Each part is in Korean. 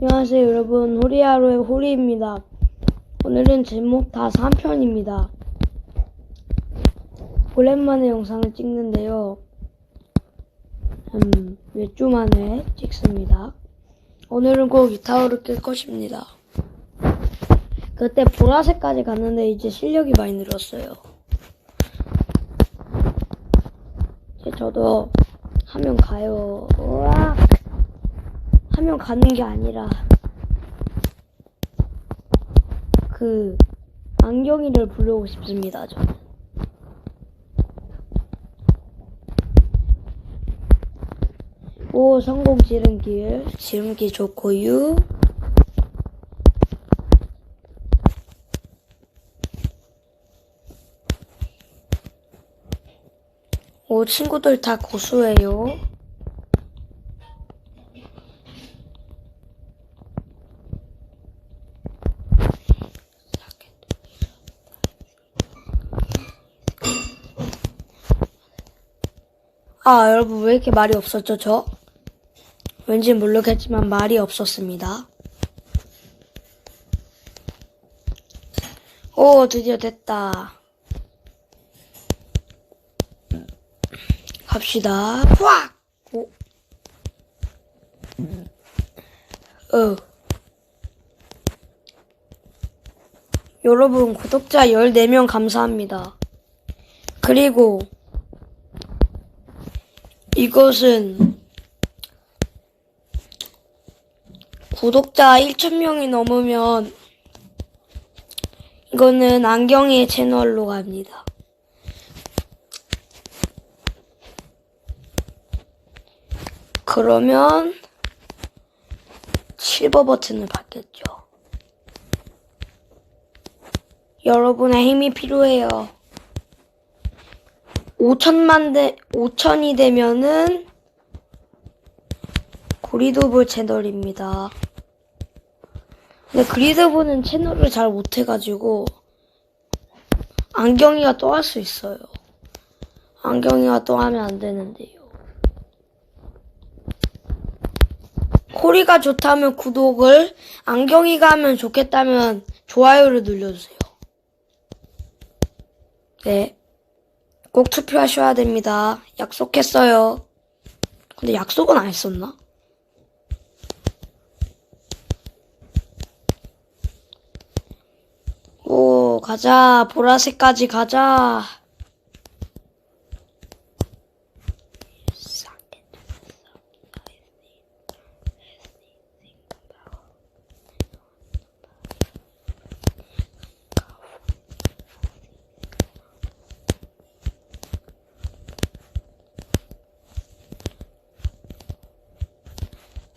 안녕하세요 여러분. 호리하루의 호리입니다. 오늘은 제목 다 3편입니다. 오랜만에 영상을 찍는데요. 음, 몇 주 만에 찍습니다. 오늘은 꼭 이타오를 낄 것입니다. 그때 보라색까지 갔는데 이제 실력이 많이 늘었어요. 이제 저도 하면 가요. 우와 하면 가는 게 아니라 그 안경이를 부르고 싶습니다. 저는. 오 성공 지름길 지름길 좋고요. 오 친구들 다 고수예요. 아, 여러분, 왜 이렇게 말이 없었죠, 저? 왠지 모르겠지만 말이 없었습니다. 오, 드디어 됐다. 갑시다. 확! 오. 어. 여러분, 구독자 14명 감사합니다. 그리고, 이것은 구독자 1,000명이 넘으면 이거는 안경의 채널로 갑니다. 그러면 실버 버튼을 받겠죠. 여러분의 힘이 필요해요. 5천만 대, 5천이 되면은 그리드볼 채널입니다. 근데 그리드볼은 채널을 잘 못해가지고 안경이가 또 할 수 있어요. 안경이가 또 하면 안 되는데요. 호리가 좋다면 구독을, 안경이가 하면 좋겠다면 좋아요를 눌러주세요. 네. 꼭 투표하셔야 됩니다. 약속했어요. 근데 약속은 안 했었나? 오, 가자. 보라색까지 가자.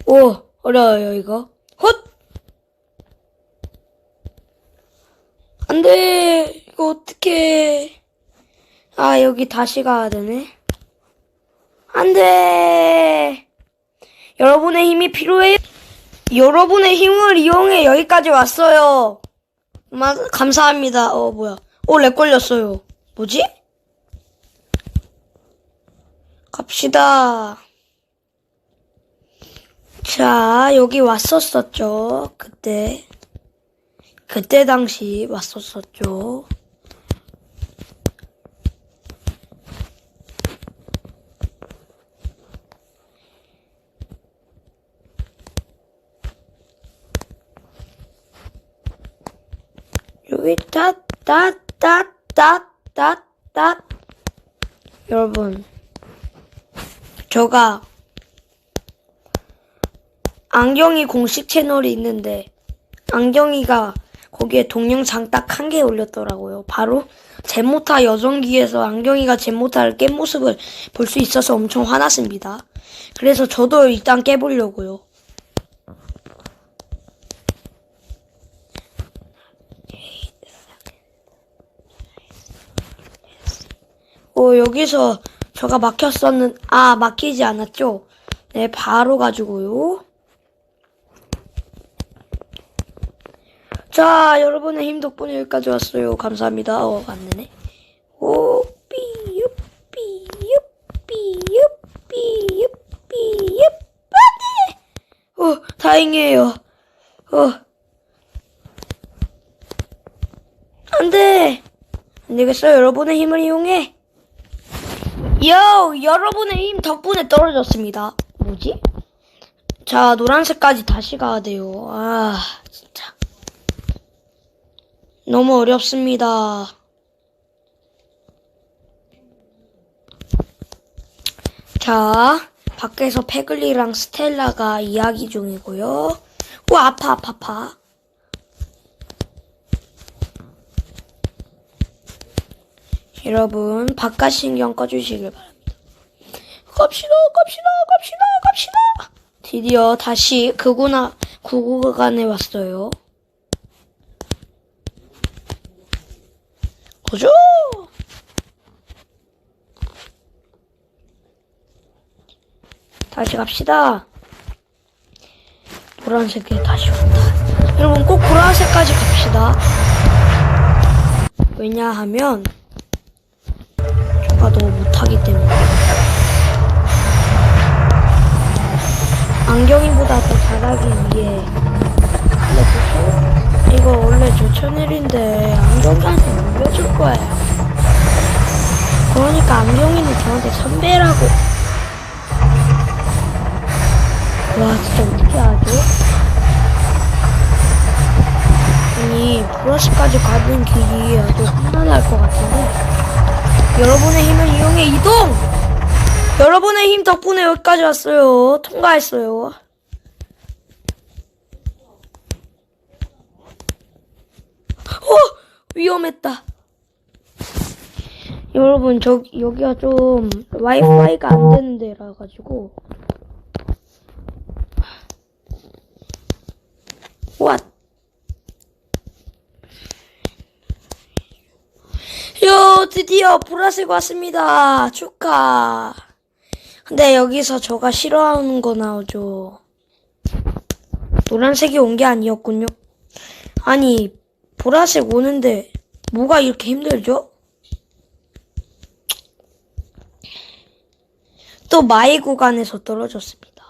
오, 어려워요, 이거. 헛! 안 돼! 이거 어떡해. 아, 여기 다시 가야 되네. 안 돼! 여러분의 힘이 필요해요. 여러분의 힘을 이용해 여기까지 왔어요. 마, 감사합니다. 어, 뭐야. 오, 렉 걸렸어요. 뭐지? 갑시다. 자, 여기 왔었었죠. 그때. 그때 당시 왔었었죠. 여기 따따따따따따 여러분 저가 안경이 공식 채널이 있는데 안경이가 거기에 동영상 딱 한 개 올렸더라고요. 바로 제모타 여성기에서 안경이가 제모타를 깬 모습을 볼 수 있어서 엄청 화났습니다. 그래서 저도 일단 깨보려고요. 오 여기서 저가 막혔었는 아 막히지 않았죠? 네 바로 가지고요. 자, 여러분의 힘 덕분에 여기까지 왔어요. 감사합니다. 어, 안 되네. 오, 삐, 유, 삐, 유, 삐, 유, 삐, 유, 삐, 유, 안 돼! 어, 다행이에요. 어. 안 돼! 안 되겠어. 여러분의 힘을 이용해. 요! 여러분의 힘 덕분에 떨어졌습니다. 뭐지? 자, 노란색까지 다시 가야 돼요. 아, 진짜. 너무 어렵습니다. 자, 밖에서 페글리랑 스텔라가 이야기 중이고요. 오, 아파, 아파, 아파. 여러분, 바깥 신경 꺼주시길 바랍니다. 갑시다, 갑시다, 갑시다, 갑시다. 드디어 다시 그구나, 구구간에 왔어요. 고죠! 다시 갑시다. 노란색에 다시 온다. 여러분 꼭 보라색까지 갑시다. 왜냐하면 너무 못하기 때문에 안경이보다 더 잘하기 저한테 선배라고. 와 진짜 어떻게 하죠? 아니 브러쉬까지 가는 길이 아주 험난할 것 같은데 여러분의 힘을 이용해 이동! 여러분의 힘 덕분에 여기까지 왔어요 통과했어요 어! 위험했다 여러분 저 여기가 좀 와이파이가 안 되는 데라 가지고 왓 요, 드디어 보라색 왔습니다. 축하. 근데 여기서 저가 싫어하는 거 나오죠. 노란색이 온 게 아니었군요. 아니, 보라색 오는데 뭐가 이렇게 힘들죠? 또 마이 구간에서 떨어졌습니다.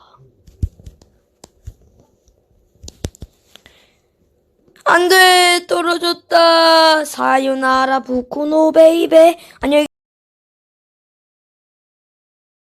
안 돼, 떨어졌다. 사요나라 부쿠노 베이베. 안녕히